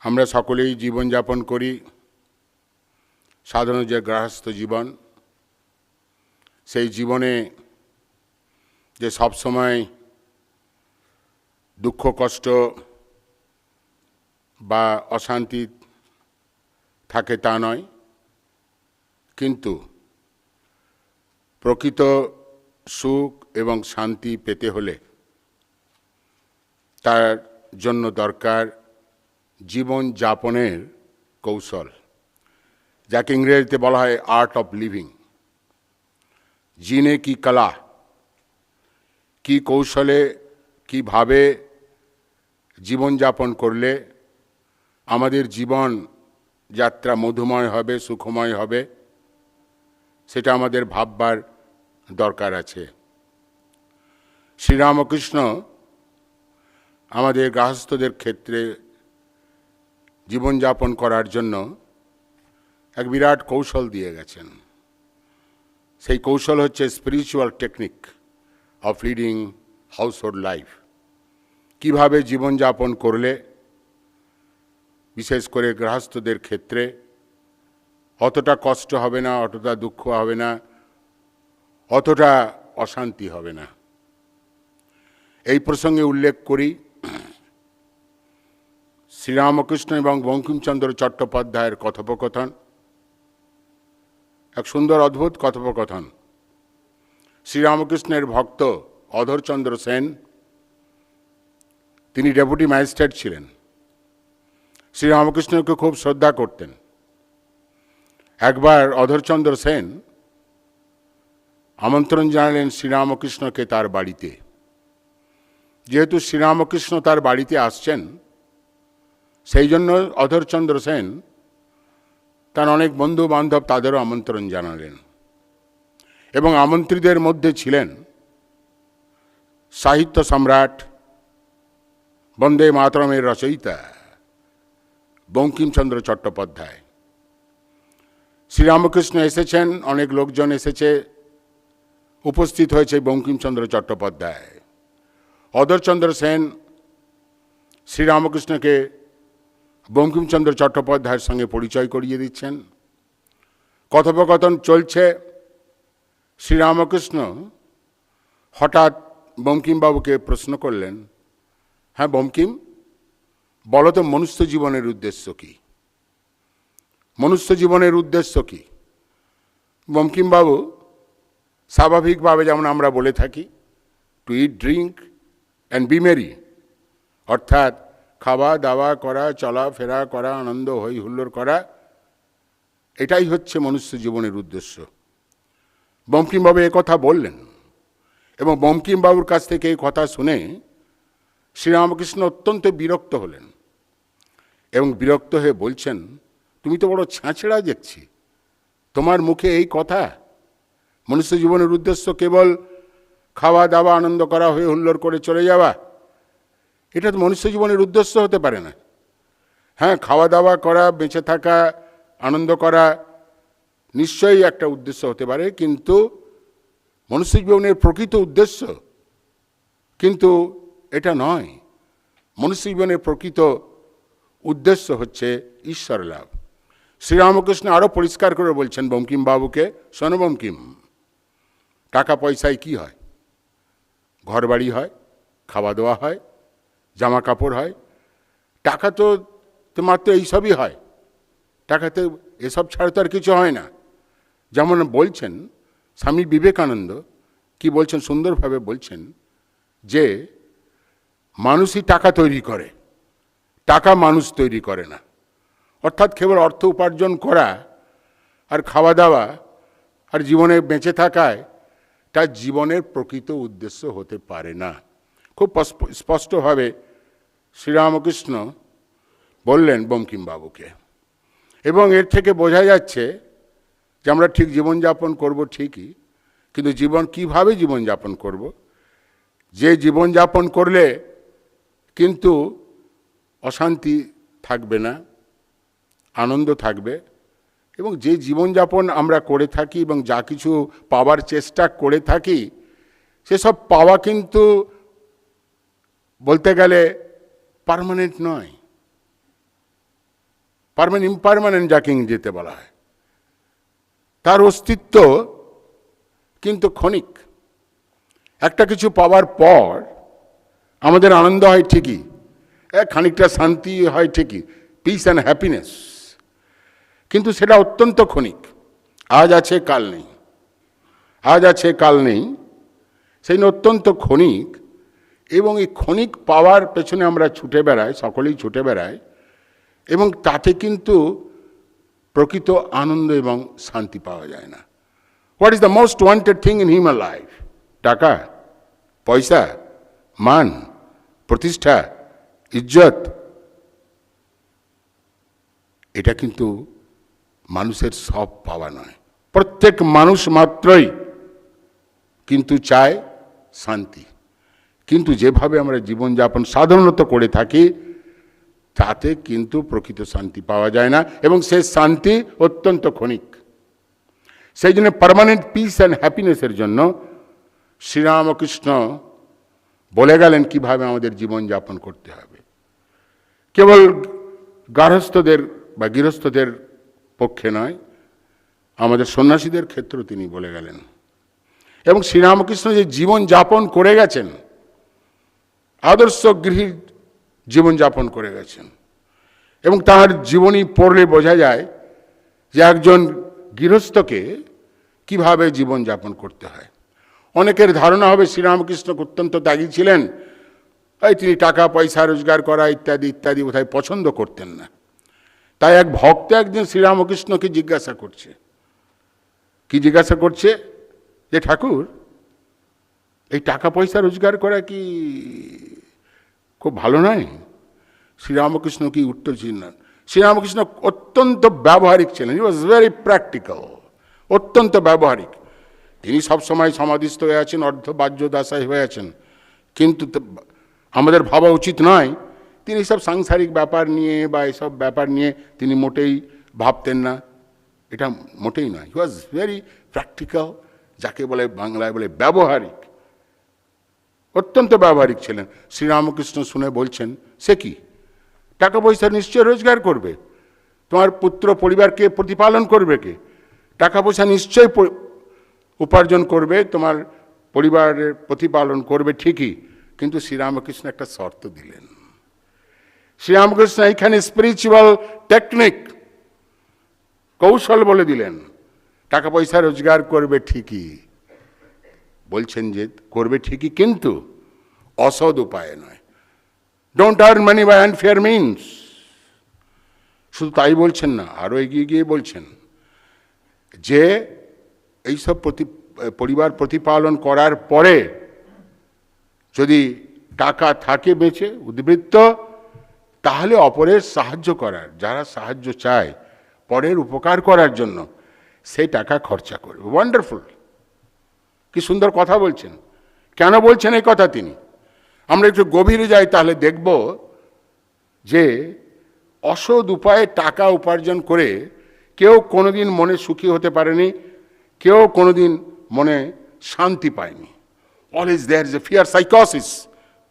আমরা সকলেই জীবনযাপন করি। সাধারণ যে গৃহস্থ জীবন, সেই জীবনে যে সবসময় দুঃখ, কষ্ট বা অশান্তি থাকে তা নয়। কিন্তু প্রকৃত সুখ এবং শান্তি পেতে হলে তার জন্য দরকার জীবন যাপনের কৌশল, যাকে ইংরেজিতে বলা হয় আর্ট অফ লিভিং। জিনে কি কলা, কি কৌশলে, কীভাবে জীবনযাপন করলে আমাদের জীবন যাত্রা মধুময় হবে, সুখময় হবে, সেটা আমাদের ভাববার দরকার আছে। শ্রীরামকৃষ্ণ আমাদের গৃহস্থদের ক্ষেত্রে জীবনযাপন করার জন্য এক বিরাট কৌশল দিয়ে গেছেন। সেই কৌশল হচ্ছে spiritual technique of leading household life কীভাবে জীবনযাপন করলে, বিশেষ করে গৃহস্থদের ক্ষেত্রে, অতটা কষ্ট হবে না, অতটা দুঃখ হবে না, অতটা অশান্তি হবে না। এই প্রসঙ্গে উল্লেখ করি শ্রীরামকৃষ্ণ এবং বঙ্কিমচন্দ্র চট্টোপাধ্যায়ের কথোপকথন। এক সুন্দর অদ্ভুত কথোপকথন। শ্রীরামকৃষ্ণের ভক্ত অধরচন্দ্র সেন, তিনি ডেপুটি ম্যাজিস্ট্রেট ছিলেন। শ্রীরামকৃষ্ণকে খুব শ্রদ্ধা করতেন। একবার অধরচন্দ্র সেন আমন্ত্রণ জানালেন শ্রীরামকৃষ্ণকে তার বাড়িতে। যেহেতু শ্রীরামকৃষ্ণ তার বাড়িতে আসছেন সেই জন্য অধরচন্দ্র সেন তার অনেক বন্ধু বান্ধব তাদেরও আমন্ত্রণ জানালেন। এবং আমন্ত্রীদের মধ্যে ছিলেন সাহিত্য সম্রাট বন্দে মাতরমের রচয়িতা বঙ্কিমচন্দ্র চট্টোপাধ্যায়। শ্রীরামকৃষ্ণ এসেছেন, অনেক লোকজন এসেছে, উপস্থিত হয়েছে বঙ্কিমচন্দ্র চট্টোপাধ্যায়। অধরচন্দ্র সেন শ্রীরামকৃষ্ণকে বঙ্কিমচন্দ্র চট্টোপাধ্যায়ের সঙ্গে পরিচয় করিয়ে দিচ্ছেন। কথোপকথন চলছে। শ্রীরামকৃষ্ণ হঠাৎ বঙ্কিমবাবুকে প্রশ্ন করলেন হ্যাঁ বঙ্কিম, বলো তো মনুষ্য জীবনের উদ্দেশ্য কী? মনুষ্য জীবনের উদ্দেশ্য কী? বঙ্কিমবাবু স্বাভাবিকভাবে যেমন আমরা বলে থাকি to eat drink and be merry অর্থাৎ খাওয়া দাওয়া করা, চলাফেরা করা, আনন্দ হই হুল্লোড় করা, এটাই হচ্ছে মনুষ্য জীবনের উদ্দেশ্য। বঙ্কিমবাবু কথা বললেন এবং বঙ্কিমবাবুর কাছ থেকে এই কথা শুনে শ্রীরামকৃষ্ণ অত্যন্ত বিরক্ত হলেন এবং বিরক্ত হয়ে বলছেন, তুমি তো বড় ছাঁচড়া দেখছি। তোমার মুখে এই কথা? মনুষ্য জীবনের উদ্দেশ্য কেবল খাওয়া, দাওয়া, আনন্দ করা হয়ে হুল্লোড় করে চলে যাওয়া? এটা তো মনুষ্য জীবনের উদ্দেশ্য হতে পারে না। হ্যাঁ খাওয়া দাওয়া করা, বেঁচে থাকা, আনন্দ করা নিশ্চয়ই একটা উদ্দেশ্য হতে পারে, কিন্তু মনুষ্য জীবনের প্রকৃত উদ্দেশ্য কিন্তু এটা নয়। মনুষ্য জীবনের প্রকৃত উদ্দেশ্য হচ্ছে ঈশ্বর লাভ। শ্রীরামকৃষ্ণ আরও পরিষ্কার করে বলছেন বঙ্কিম বাবুকে, শোনো বঙ্কিম টাকা পয়সায় কি হয়? ঘর বাড়ি হয় খাওয়া দাওয়া হয় জামা কাপড় হয়। টাকা তো তোমার তো এইসবই হয়। টাকাতে এসব ছাড়া তো আর কিছু হয় না। যেমন বলছেন স্বামী বিবেকানন্দ, কি বলছেন সুন্দরভাবে বলছেন যে, মানুষই টাকা তৈরি করে, টাকা মানুষ তৈরি করে না। অর্থাৎ কেবল অর্থ উপার্জন করা আর খাওয়া দাওয়া আর জীবনে বেঁচে থাকায় তার জীবনের প্রকৃত উদ্দেশ্য হতে পারে না। খুব স্পষ্টভাবে শ্রীরামকৃষ্ণ বললেন বঙ্কিমবাবুকে। এবং এর থেকে বোঝা যাচ্ছে যে আমরা ঠিক জীবনযাপন করব ঠিকই, কিন্তু জীবন কীভাবে জীবনযাপন করব? যে জীবনযাপন করলে কিন্তু অশান্তি থাকবে না, আনন্দ থাকবে, এবং যে জীবনযাপন আমরা করে থাকি এবং যা কিছু পাওয়ার চেষ্টা করে থাকি, সেসব পাওয়া কিন্তু বলতে গেলে পার্মানেন্ট নয়। পারমানেন্ট, ইম্পারমানেন্ট যাকে ইংরেজিতে বলা হয়। তার অস্তিত্ব কিন্তু ক্ষণিক। একটা কিছু পাওয়ার পর আমাদের আনন্দ হয় ঠিকই খানিকটা শান্তি হয় ঠিকই পিস অ্যান্ড হ্যাপিনেস কিন্তু সেটা অত্যন্ত ক্ষণিক। আজ আছে, কাল নেই। আজ আছে, কাল নেই। সেই অত্যন্ত ক্ষণিক এবং এই ক্ষণিক পাওয়ার পেছনে আমরা ছুটে বেড়াই, সকলেই ছুটে বেড়াই এবং তাতে কিন্তু প্রকৃত আনন্দ এবং শান্তি পাওয়া যায় না। What is the most wanted thing in human life টাকা, পয়সা, মান, প্রতিষ্ঠা, ইজ্জত। এটা কিন্তু মানুষের সব পাওয়া নয়। প্রত্যেক মানুষ মাত্রই কিন্তু চায় শান্তি। কিন্তু যেভাবে আমরা জীবনযাপন সাধারণত করে থাকি, তাতে কিন্তু প্রকৃত শান্তি পাওয়া যায় না এবং সে শান্তি অত্যন্ত ক্ষণিক। সেই জন্য পারমানেন্ট পিস অ্যান্ড হ্যাপিনেসের জন্য শ্রীরামকৃষ্ণ বলে গেলেন কীভাবে আমাদের জীবনযাপন করতে হবে। কেবল গার্হস্থদের বা গৃহস্থদের পক্ষে নয়, আমাদের সন্ন্যাসীদের ক্ষেত্রেও তিনি বলে গেলেন। এবং শ্রীরামকৃষ্ণ যে জীবন যাপন করে গেছেন আদর্শ গৃহীর জীবনযাপন করে গেছেন। এবং তার জীবনী পড়লে বোঝা যায় যে একজন গৃহস্থকে কীভাবে জীবনযাপন করতে হয়। অনেকের ধারণা হবে শ্রীরামকৃষ্ণ অত্যন্ত ত্যাগী ছিলেন। এই তিনি টাকা, পয়সা, রোজগার করা ইত্যাদি ইত্যাদি কোথায় পছন্দ করতেন না। তাই এক ভক্ত একদিন শ্রীরামকৃষ্ণকে জিজ্ঞাসা করছে। কি জিজ্ঞাসা করছে? যে ঠাকুর, এই টাকা, পয়সা, রোজগার করা কি খুব ভালো নয়? শ্রীরামকৃষ্ণ কি উত্তর ছিলেন শ্রীরামকৃষ্ণ অত্যন্ত ব্যবহারিক ছিলেন। ই ওয়াজ ভেরি প্র্যাকটিক্যাল অত্যন্ত ব্যবহারিক। তিনি সবসময় সমাধিস্থ হয়ে আছেন, অর্ধ বাহ্য দাসাই হয়ে আছেন। কিন্তু আমাদের ভাবা উচিত নয়, তিনি সব সাংসারিক ব্যাপার নিয়ে বা এসব ব্যাপার নিয়ে তিনি মোটেই ভাবতেন না। এটা মোটেই নয়। হি ওয়াজ ভেরি প্র্যাকটিক্যাল যাকে বলে বাংলায় বলে ব্যবহারিক। অত্যন্ত ব্যবহারিক ছিলেন। শ্রীরামকৃষ্ণ শুনে বলছেন, সে কি? টাকা পয়সা নিশ্চয় রোজগার করবে? তোমার পুত্র পরিবারকে প্রতিপালন করবে কে? টাকা পয়সা নিশ্চয় উপার্জন করবে, তোমার পরিবারের প্রতিপালন করবে ঠিকই, কিন্তু শ্রীরামকৃষ্ণ একটা শর্ত দিলেন। শ্রীরামকৃষ্ণ এইখানে স্পিরিচুয়াল টেকনিক কৌশল বলে দিলেন। টাকা পয়সা রোজগার করবে ঠিকই। বলছেন যে করবে ঠিকই, কিন্তু অসৎ উপায়ে নয়। Don't earn money by unfair means শুধু তাই বলছেন না, আরও এগিয়ে গিয়ে বলছেন যে এইসব প্রতি, পরিবার প্রতিপালন করার পরে যদি টাকা থাকে বেঁচে, উদ্বৃত্ত, তাহলে অপরের সাহায্য করার, যারা সাহায্য চায়, পরের উপকার করার জন্য সেই টাকা খরচা করবে। ওয়ান্ডারফুল কি সুন্দর কথা বলছেন। কেন বলছেন এই কথা তিনি? আমরা একটু গভীরে যাই তাহলে দেখব যে অসৎ উপায়ে টাকা উপার্জন করে কেউ কোনোদিন মনে সুখী হতে পারেনি, কেউ কোনোদিন মনে শান্তি পায়নি। Always there is a fear সাইকসিস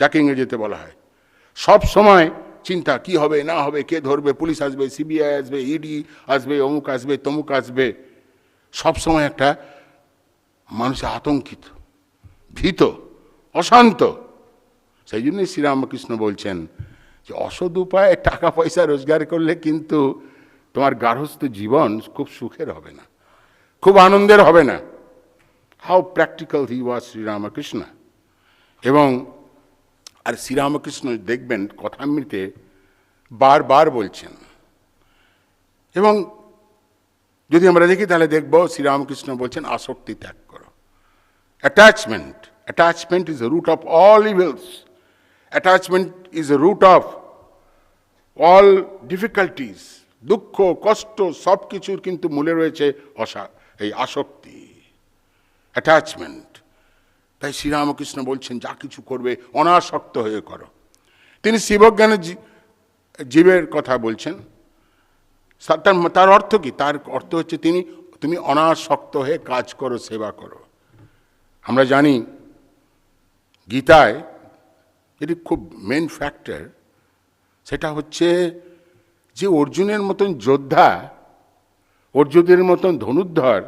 যাকে ইংরেজিতে বলা হয়। সব সময় চিন্তা, কি হবে, না হবে, কে ধরবে, পুলিশ আসবে সিবিআই আসবে ইডি আসবে, অমুক আসবে, তমুক আসবে। সব সময় একটা মানুষ আতঙ্কিত, ভীত, অশান্ত। সেই জন্যই শ্রীরামকৃষ্ণ বলছেন যে, অসৎ উপায়ে টাকা পয়সা রোজগার করলে কিন্তু তোমার গার্হস্থ জীবন খুব সুখের হবে না, খুব আনন্দের হবে না। How practical he was Sri Ramakrishna. এবং, আর শ্রীরামকৃষ্ণ দেখবেন কথা কথামৃতে বারবার বলছেন। এবং যদি আমরা দেখি, তাহলে দেখব শ্রীরামকৃষ্ণ বলছেন আসক্তি ত্যাগ attachment attachment is the root of all evils attachment is the root of all difficulties দুঃখ, কষ্ট সব কিছুর কিন্তু মূলে রয়েছে অসা, এই আসক্তি। অ্যাটাচমেন্ট তাই শ্রীরামকৃষ্ণ বলছেন, যা কিছু করবে, অনাসক্ত হয়ে করো। তিনি শিবজ্ঞানের জীবের কথা বলছেন। তার অর্থ কি? তার অর্থ হচ্ছে তিনি, তুমি অনাসক্ত হয়ে কাজ করো, সেবা করো। আমরা জানি গীতায় যেটি খুব মেন ফ্যাক্টর সেটা হচ্ছে যে অর্জুনের মতন যোদ্ধা, অর্জুনের মতন Dhanurdhar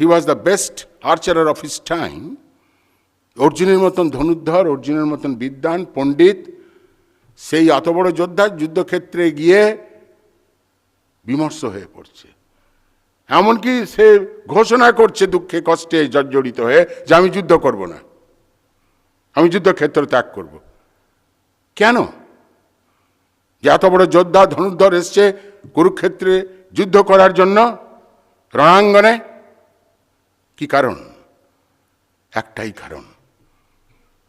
he was the best archer of his time অর্জুনের মতন ধনুর্ধর, অর্জুনের মতন বিদ্বান, পণ্ডিত, সেই এত বড় যোদ্ধা যুদ্ধক্ষেত্রে গিয়ে বিমর্ষ হয়ে পড়ছে। এমনকি সে ঘোষণা করছে দুঃখে কষ্টে জর্জরিত হয়ে যে আমি যুদ্ধ করব না। আমি যুদ্ধক্ষেত্র ত্যাগ করব। কেন? যে এত বড় যোদ্ধা ধনুর্ধর এসছে কুরুক্ষেত্রে যুদ্ধ করার জন্য রণাঙ্গনে? কি কারণ? একটাই কারণ।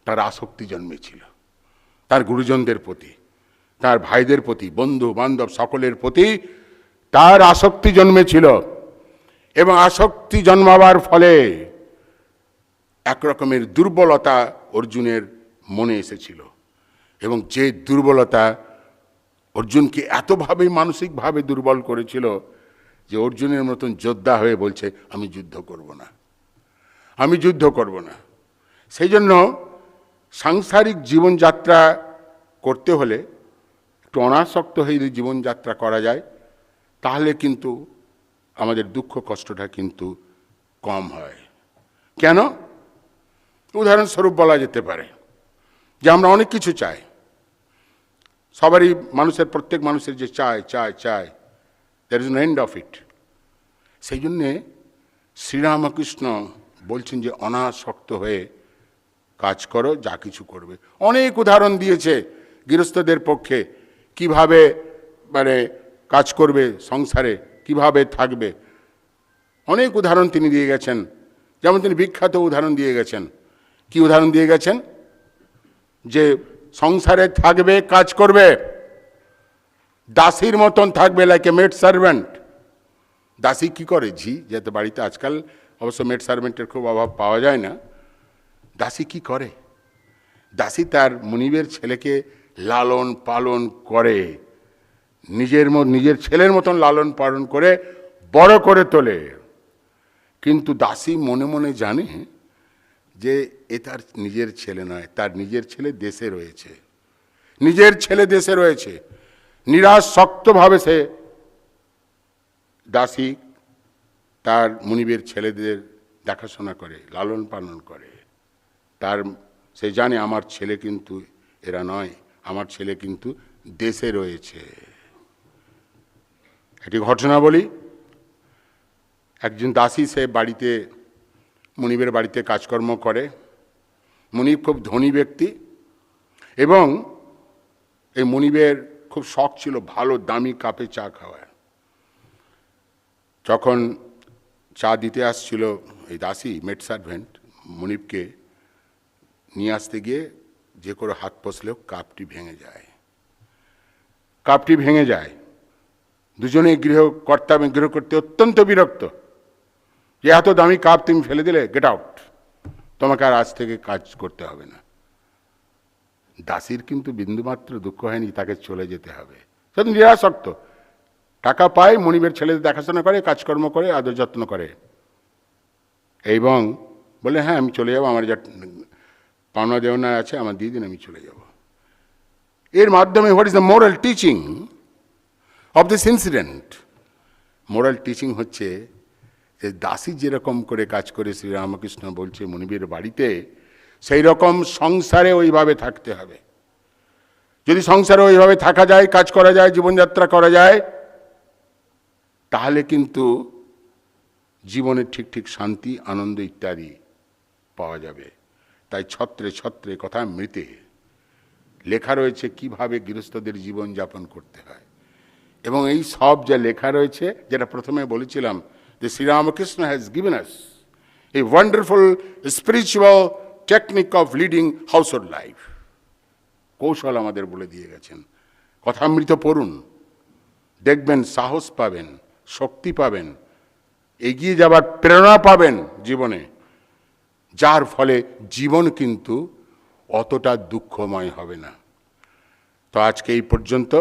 তার আসক্তি জন্মেছিল। তার গুরুজনদের প্রতি, তার ভাইদের প্রতি বন্ধু বান্ধব সকলের প্রতি তার আসক্তি জন্মেছিল। এবং আসক্তি জন্মাবার ফলে এক রকমের দুর্বলতা অর্জুনের মনে এসেছিল। এবং যে দুর্বলতা অর্জুনকে এতভাবে মানসিকভাবে দুর্বল করেছিল যে অর্জুনের মতন যোদ্ধা হয়ে বলছে, আমি যুদ্ধ করব না। আমি যুদ্ধ করব না। সেই জন্য সাংসারিক জীবনযাত্রা করতে হলে, একটু অনাসক্ত হয়ে যদি জীবনযাত্রা করা যায়, তাহলে কিন্তু আমাদের দুঃখ কষ্টটা কিন্তু কম হয়। কেন? উদাহরণস্বরূপ বলা যেতে পারে যে আমরা অনেক কিছু চাই। সবারই মানুষের, প্রত্যেক মানুষের যে চায় চায় চায় there is no end of it সেই জন্যে শ্রীরামকৃষ্ণ বলছেন যে, অনাসক্ত হয়ে কাজ করো, যা কিছু করবে। অনেক উদাহরণ দিয়েছে গৃহস্থদের পক্ষে। কীভাবে মানে কাজ করবে সংসারে? কীভাবে থাকবে? অনেক উদাহরণ তিনি দিয়ে গেছেন। যেমন তিনি বিখ্যাত উদাহরণ দিয়ে গেছেন। কি উদাহরণ দিয়ে গেছেন? যে সংসারে থাকবে, কাজ করবে। দাসীর মতন থাকবে লাইক এ মেড সার্ভেন্ট দাসী কি করে? ঝি, যেহেতু বাড়িতে আজকাল অবশ্য মেড সার্ভেন্টের খুব অভাব পাওয়া যায় না। দাসী কি করে? দাসী তার মুনিবের ছেলেকে লালন পালন করে। নিজের নিজের ছেলের মতন লালন পালন করে, বড় করে তোলে। কিন্তু দাসী মনে মনে জানে যে এ তার নিজের ছেলে নয়, তার নিজের ছেলে দেশে রয়েছে। নিজের ছেলে দেশে রয়েছে। নিরাশ শক্তভাবে সে দাসী তার মুনিবের ছেলেদের দেখাশোনা করে, লালন পালন করে। তার, সে জানে আমার ছেলে কিন্তু এরা নয়, আমার ছেলে কিন্তু দেশে রয়েছে। একটি ঘটনা বলি একজন দাসী সে বাড়িতে, মনিবের বাড়িতে কাজকর্ম করে। মনিব খুব ধনী ব্যক্তি এবং এই মনিবের খুব শখ ছিল ভালো দামি কাপে চা খাওয়ার। যখন চা দিতে আসছিল এই দাসী মেড সার্ভেন্ট মনিবকে নিয়ে আসতে গিয়ে যে করে হাত পসলেও কাপটি ভেঙে যায়। কাপটি ভেঙে যায়। দুজনে গৃহ কর্তা এবং গৃহ করতে অত্যন্ত বিরক্ত। যে এত দামি কাপ তুমি ফেলে দিলে গেট আউট তোমাকে আর আজ থেকে কাজ করতে হবে না। দাসীর কিন্তু বিন্দুমাত্র দুঃখ হয়নি, তাকে চলে যেতে হবে। শুধু নিরাসক্ত। টাকা পায়, মনিবের ছেলেদের দেখাশোনা করে, কাজকর্ম করে, আদর যত্ন করে। এবং বলে হ্যাঁ আমি চলে যাব, আমার যা পাওনা দেওনা আছে, আমার দিয়ে দিন, আমি চলে যাব। এর মাধ্যমে what is the moral teaching of this incident moral teaching হচ্ছে যে দাসী যেরকম করে কাজ করে শ্রীরামকৃষ্ণ বলছে মনিবের বাড়িতে, সেই রকম সংসারে ওইভাবে থাকতে হবে। যদি সংসারে ওইভাবে থাকা যায়, কাজ করা যায়, জীবনযাত্রা করা যায়, তাহলে কিন্তু জীবনের ঠিক ঠিক শান্তি, আনন্দ ইত্যাদি পাওয়া যাবে। তাই ছত্রে ছত্রে কথা মৃতে। লেখা রয়েছে কীভাবে গৃহস্থদের জীবন যাপন করতে হয়। এবং এই সব যা লেখা রয়েছে, যেটা প্রথমে বলেছিলাম, যে Sri Ramakrishna has given us a wonderful spiritual technique of leading household life কৌশল আমাদের বলে দিয়ে গেছেন। কথামৃত পড়ুন, দেখবেন সাহস পাবেন, শক্তি পাবেন, এগিয়ে যাবার প্রেরণা পাবেন জীবনে, যার ফলে জীবন কিন্তু অতটা দুঃখময় হবে না। তো আজকে এই পর্যন্ত